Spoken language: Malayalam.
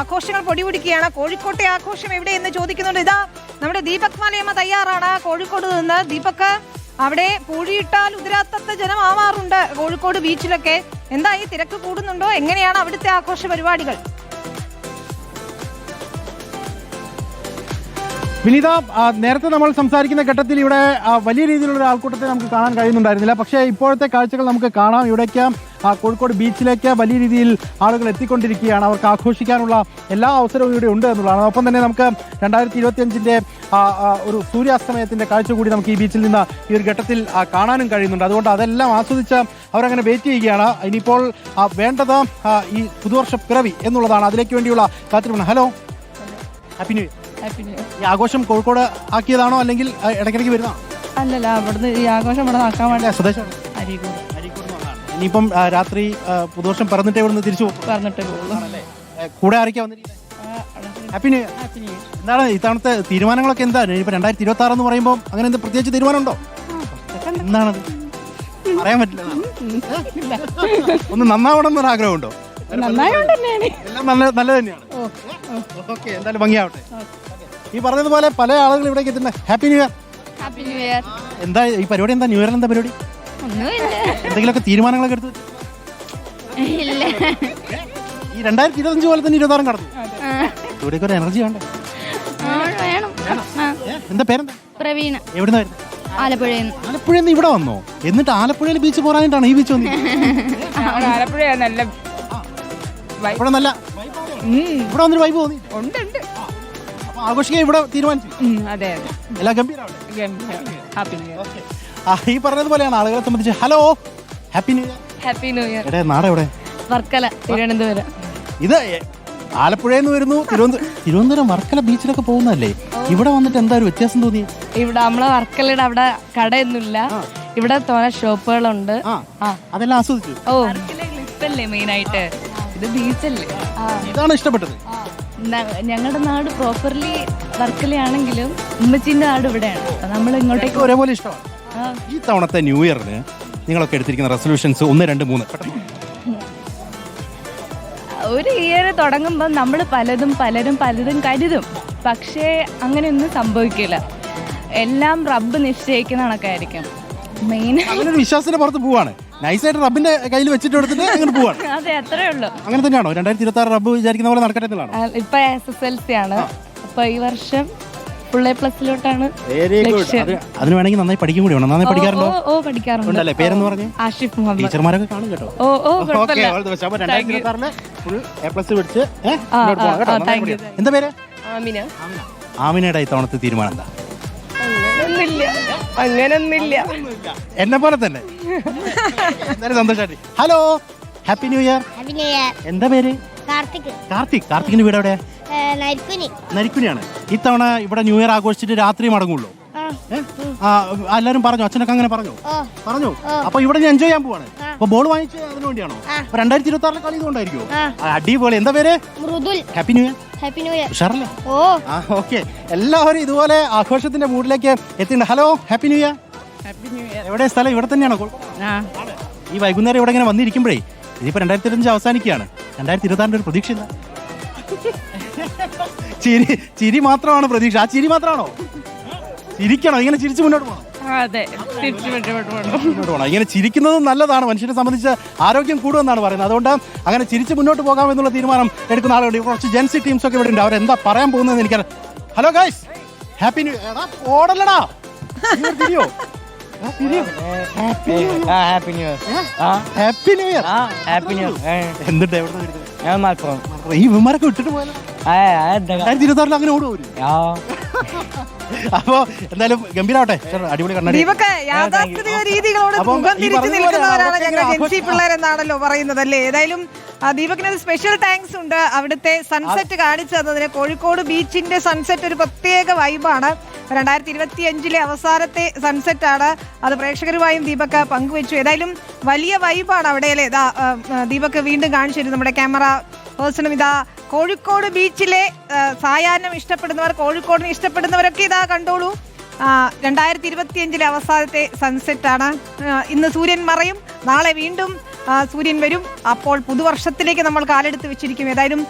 ആഘോഷങ്ങൾ പൊടിപിടിക്കുകയാണ്. കോഴിക്കോട്ടെ ആഘോഷം എവിടെ എന്ന് ചോദിക്കുന്നുണ്ട്. ഇതാ നമ്മുടെ ദീപക് മാലയമ്മ തയ്യാറാണ്. കോഴിക്കോട് നിന്ന് ദീപക് അവിടെ പൂഴിയിട്ടാൽ ഉദരാത്തത്ത ജനം ആവാറുണ്ട് കോഴിക്കോട് ബീച്ചിലൊക്കെ എന്താ ഈ തിരക്ക് കൂടുന്നുണ്ടോ? എങ്ങനെയാണ് അവിടുത്തെ ആഘോഷ പരിപാടികൾ? വിനീത നേരത്തെ നമ്മൾ സംസാരിക്കുന്ന ഘട്ടത്തിൽ ഇവിടെ വലിയ രീതിയിലുള്ള ആൾക്കൂട്ടത്തെ നമുക്ക് കാണാൻ കഴിയുന്നുണ്ടായിരുന്നില്ല. പക്ഷേ ഇപ്പോഴത്തെ കാഴ്ചകൾ നമുക്ക് കാണാം. ഇവിടേക്ക് കോഴിക്കോട് ബീച്ചിലേക്ക് വലിയ രീതിയിൽ ആളുകൾ എത്തിക്കൊണ്ടിരിക്കുകയാണ്. അവർക്ക് ആഘോഷിക്കാനുള്ള എല്ലാ അവസരവും ഇവിടെ ഉണ്ട് എന്നുള്ളതാണ്. ഒപ്പം തന്നെ നമുക്ക് രണ്ടായിരത്തി ഇരുപത്തിയഞ്ചിന്റെ ഒരു സൂര്യാസ്തമയത്തിന്റെ കാഴ്ച കൂടി നമുക്ക് ഈ ബീച്ചിൽ നിന്ന് ഈ ഒരു ഘട്ടത്തിൽ കാണാനും കഴിയുന്നുണ്ട്. അതുകൊണ്ട് അതെല്ലാം ആസ്വദിച്ച് അവരങ്ങനെ വെയിറ്റ് ചെയ്യുകയാണ്. ഇനിയിപ്പോൾ വേണ്ടത് ഈ പുതുവർഷ പിറവി എന്നുള്ളതാണ്. അതിലേക്ക് വേണ്ടിയുള്ള കാത്തിരിപ്പാണ് hello. Happy new year. Happy new year ഈ ആഘോഷം കോഴിക്കോട് ആക്കിയതാണോ അല്ലെങ്കിൽ ഇടയ്ക്കിടയ്ക്ക് വരുന്നതാണോ? അല്ലല്ല അവിടുന്ന് ഈ ആഘോഷം ഇവിടെ ആക്കാൻ വേണ്ടി അല്ലേ സ്വദേശമാണ് അരീക്കോട്. ഇനിയിപ്പം ആ, രാത്രി ആ, പുതുവർഷം പറഞ്ഞിട്ടേ ഇവിടുന്ന് തിരിച്ചു പോകും. പറഞ്ഞിട്ട് പോകുള്ളൂ. കൂടെ ആരൊക്കെ വന്നിരിക്കുന്നത് happy new year happy new എന്താണ് ഇത്തവണത്തെ തീരുമാനങ്ങളൊക്കെ എന്താണ് ഇനിയിപ്പോൾ രണ്ടായിരത്തി ഇരുപത്തി ആറ് എന്ന് പറയുമ്പോൾ അങ്ങനെ എന്ത് പ്രത്യേകിച്ച് തീരുമാനമുണ്ടോ? എന്താണത്? പറയാൻ പറ്റില്ല ഒന്ന് നന്നാവണം എന്നൊരു ആഗ്രഹമുണ്ടോ? നന്നായോണ്ട് തന്നെയാണ്. എല്ലാം നല്ല നല്ലത് തന്നെയാണ്. ഓക്കെ എന്തായാലും ഭംഗിയാവട്ടെ. ഈ പറഞ്ഞതുപോലെ പല ആളുകൾ ഇവിടെ എത്തുന്നത് happy new year happy new year എന്താ ഈ പരിപാടി എന്താ ന്യൂ ഇയർ എന്താ പരിപാടി? ഒന്നുമില്ല. എന്തെങ്കിലുമൊക്കെ തീരുമാനങ്ങളൊക്കെ എടുത്ത് ഇല്ല. ഈ രണ്ടായിരത്തി ഇരുപത്തഞ്ച് പോലെ തന്നെ ഇരുപത്താറും കടന്നു. ഇവിടേക്ക് ഒരു എനർജി വേണ്ടേ? വേണം. എന്താ പേരെന്താ? പ്രവീണ. എവിടുന്ന വരുന്നത് ആലപ്പുഴയിൽ നിന്ന് ആലപ്പുഴയിൽ നിന്ന് ഇവിടെ വന്നോ? എന്നിട്ട് ആലപ്പുഴയിൽ ബീച്ച് പോകാനായിട്ടാണ് ഈ ബീച്ച് വന്നത്. ആലപ്പുഴ നല്ല ഇവിടെ നല്ല ഇവിടെ വന്നൊരു വൈബ് തോന്നി. ഉണ്ട് ഉണ്ട്. ആഘോഷിക്കാൻ ഇവിടെ തീരുമാനിച്ചു. അതെ അതെ. എല്ലാം ഗംഭീരമാണ് ഹാപ്പി ന്യൂ ഇയർ ആ ഈ പറഞ്ഞതുപോലെയാണ് ആളുകളെ സംബന്ധിച്ച്. Hello happy new year happy new year എവിടെ നാടെ എവിടെ? വർക്കല തിരുവനന്തപുരം. ഇത് ആലപ്പുഴയിൽ നിന്ന് വരുന്നു തിരുവനന്തപുരം തിരുവനന്തപുരം വർക്കല ബീച്ചിലൊക്കെ പോകുന്നതല്ലേ? ഇവിടെ വന്നിട്ട് എന്താ ഒരു വ്യത്യാസം തോന്നി ഇവിടെ നമ്മളെ വർക്കലയുടെ അവിടെ കടയൊന്നുമില്ല. ഇവിടെ തോന ഷോപ്പുകളുണ്ട്. അതെല്ലാം ആസ്വദിച്ചു. ഓ. ക്ലിപ്പല്ലേ മെയിൻ ആയിട്ട്? ഇത് ബീച്ചല്ലേ ഇതാണ് ഇഷ്ടപ്പെട്ടത്. ഞങ്ങളുടെ നാട് പ്രോപ്പർലി വർക്കലയാണെങ്കിലും ഉമ്മച്ചിന്റെ നാട് ഇവിടെയാണ്. അപ്പൊ നമ്മൾ ഇങ്ങോട്ടേക്ക് ഒരേപോലെ ഇഷ്ടമാണ്. ഈ തവണത്തെ ന്യൂ ഇയറിന് നിങ്ങളൊക്കെ എടുത്തിരിക്കുന്ന റെസൊല്യൂഷൻസ് ഒന്ന് രണ്ട് മൂന്ന്. ഒരു ഇയർ തുടങ്ങുമ്പോൾ നമ്മൾ പലതും പലരും പലതും കരുതും. പക്ഷേ അങ്ങനെയൊന്നും സംഭവിക്കില്ല. എല്ലാം റബ്ബ് നിശ്ചയിക്കുന്ന കണക്കായിരിക്കും. മെയിൻ വിശ്വാസത്തിന് പുറത്ത് പോവാണ്. നൈസായിട്ട് റബ്ബിന്റെ കയ്യിൽ വെച്ചിട്ട് എടുത്തിട്ട് അങ്ങനെ പോവാണ്. അതെ അത്രേ ഉള്ളൂ. അങ്ങനെ തന്നെയാണോ? രണ്ടായിരത്തി ഇരുപത്തി ആറ് റബ്ബ് വിചാരിക്കുന്ന പോലെ നടക്കട്ടെ എന്നുള്ളതാണോ? ഇപ്പൊ എസ് എസ് എൽ സി ആണ്. അപ്പൊ ഈ വർഷം ഫുൾ എ പ്ലസിലോട്ടാണ് വെരി ലക്ഷ്യം. അതിന് വേണമെങ്കിൽ നന്നായി പഠിക്കും കൂടി വേണം? നന്നായി ഓ, പഠിക്കാറുണ്ടോ? ഓ പഠിക്കാറുണ്ട്. ഉണ്ടല്ലേ? പേരെന്ന് പറഞ്ഞേ? ആഷിഫ് മുഹമ്മദ്. ടീച്ചർമാരൊക്കെ കാണും കേട്ടോ. ഓ ഓ ഓക്കെ കുഴപ്പമില്ല. അപ്പൊ രണ്ടായിരത്തി ഇരുപത്തി ആറിൽ ഫുൾ എ പ്ലസ് പിടിച്ച് ഏ, ആ, മുന്നോട്ട് പോകാം കേട്ടോ. ആ, നന്നായി thank you, പഠിക്കാം. എന്താ പേര്? ആമിന. ആമിനയുടെ ഇത്തവണത്തെ തീരുമാനം എന്താ? അങ്ങനൊന്നില്ല അങ്ങനൊന്നുമില്ല എന്നെ പോലെ തന്നെ. എന്തായാലും സന്തോഷമായിട്ട് hello happy new year happy new year എന്താ പേര്? കാർത്തിക്. കാർത്തിക്. കാർത്തികിന്റെ വീട് എവിടെയാ നരിക്കുനി. നരിക്കുനിയാണ്. ഇത്തവണ ഇവിടെ ന്യൂ ഇയർ ആഘോഷിച്ചിട്ട് രാത്രി മടങ്ങുള്ളൂ? എല്ലാരും പറഞ്ഞു? അച്ഛനൊക്കെ അങ്ങനെ പറഞ്ഞു? പറഞ്ഞു? അപ്പൊ ഇവിടെ ഞാൻ എൻജോയ് ചെയ്യാൻ പോവാണ്. അപ്പൊ ബോൾ വാങ്ങിച്ച് അതിനു വേണ്ടിയാണോ? രണ്ടായിരത്തി ഇരുപത്തി ആറിലെ കളി ഇതുകൊണ്ടായിരിക്കും അടിപൊളി. എന്താ പേര്? Mridul. Happy new year happy new year. ഉഷാറല്ലേ? ഓ. ആ ഓക്കെ. എല്ലാവരും ഇതുപോലെ ആഘോഷത്തിന്റെ മൂഡിലേക്ക് എത്തിണ്ട് hello happy new year. Happy new year. എവിടെ സ്ഥലം? ഇവിടെ തന്നെയാണോ? ആ. ഈ വൈകുന്നേരം ഇവിടെ ഇങ്ങനെ വന്നിരിക്കുമ്പോഴേ ഇതിപ്പോ രണ്ടായിരത്തി ഇരുപത്തഞ്ച് അവസാനിക്കുകയാണ്. രണ്ടായിരത്തി ഇരുപത്തി ആറിന്റെ ഒരു പ്രതീക്ഷ ഇല്ല ചിരി ചിരി മാത്രമാണ് പ്രതീക്ഷ. ആ ചിരി മാത്രമാണോ? ചിരിക്കണോ? ഇങ്ങനെ ചിരിച്ചു മുന്നോട്ട് പോകണം അതെ തിരിച്ചു മുന്നോട്ട് പോകണം ഇങ്ങനെ ചിരിക്കുന്നത് നല്ലതാണ്. മനുഷ്യനെ സംബന്ധിച്ച് ആരോഗ്യം കൂടുമെന്നാണ് പറയുന്നത്. അതുകൊണ്ട് അങ്ങനെ ചിരിച്ച് മുന്നോട്ട് പോകാമെന്നുള്ള തീരുമാനം എടുക്കുന്ന ആളുകൾ ഇവിടെ കുറച്ച് ജെൻസി ടീംസ് ഒക്കെ ഇവിടെ ഉണ്ട്. അവരെന്താ പറയാൻ പോകുന്നതെന്ന് എനിക്ക് ഹലോ ഗൈസ് ഹാപ്പി ന്യൂ എടാ ഓടല്ലടാ. നീ തിരിയോ ആ, തിരിയോ happy new year happy new year happy new year എന്തുണ്ട് എവിടെ ഞാൻ മലപ്പുറം. ഈ വിമാരൊക്കെ വിട്ടിട്ട് പോയാലോ? രണ്ടായിരത്തി ഇരുപത്തി ആറിൽ അങ്ങനെ ഓടും അവർ? ആ. അപ്പോ എന്തായാലും ഗംഭീരാവട്ടെ. അടിപൊളി കണ്ണാടി. ദീപക് യാഥാസ്ഥിതിക രീതികളോട് മുഖം തിരിച്ചു നിൽക്കുന്നവരാണ് ഞങ്ങളുടെ ഞങ്ങൾ ജെൻസി പിള്ളേരെന്നാണല്ലോ പറയുന്നത് അല്ലേ ഏതായാലും ദീപകിന് ഒരു സ്പെഷ്യൽ താങ്ക്സ് ഉണ്ട്. അവിടുത്തെ സൺസെറ്റ് കാണിച്ചു തന്നതിന് കോഴിക്കോട് ബീച്ചിന്റെ സൺസെറ്റ് ഒരു പ്രത്യേക വൈബാണ് രണ്ടായിരത്തി ഇരുപത്തി അഞ്ചിലെ അവസാനത്തെ സൺസെറ്റ് ആണ്. അത് പ്രേക്ഷകരുമായും ദീപക് പങ്കുവെച്ചു. ഏതായാലും വലിയ വൈബാണ് അവിടെ അല്ലേ ദീപക് വീണ്ടും കാണിച്ചു തരും നമ്മുടെ ക്യാമറ പേഴ്സണും ഇതാ കോഴിക്കോട് ബീച്ചിലെ സായാഹ്നം ഇഷ്ടപ്പെടുന്നവർ കോഴിക്കോടിനെ ഇഷ്ടപ്പെടുന്നവരൊക്കെ ഇതാ കണ്ടോളൂ. രണ്ടായിരത്തി ഇരുപത്തിയഞ്ചിലെ അവസാനത്തെ സൺസെറ്റാണ്. ഇന്ന് സൂര്യൻ മറയും നാളെ വീണ്ടും സൂര്യൻ വരും. അപ്പോൾ പുതുവർഷത്തിലേക്ക് നമ്മൾ കാലെടുത്ത് വെച്ചിരിക്കും. ഏതായാലും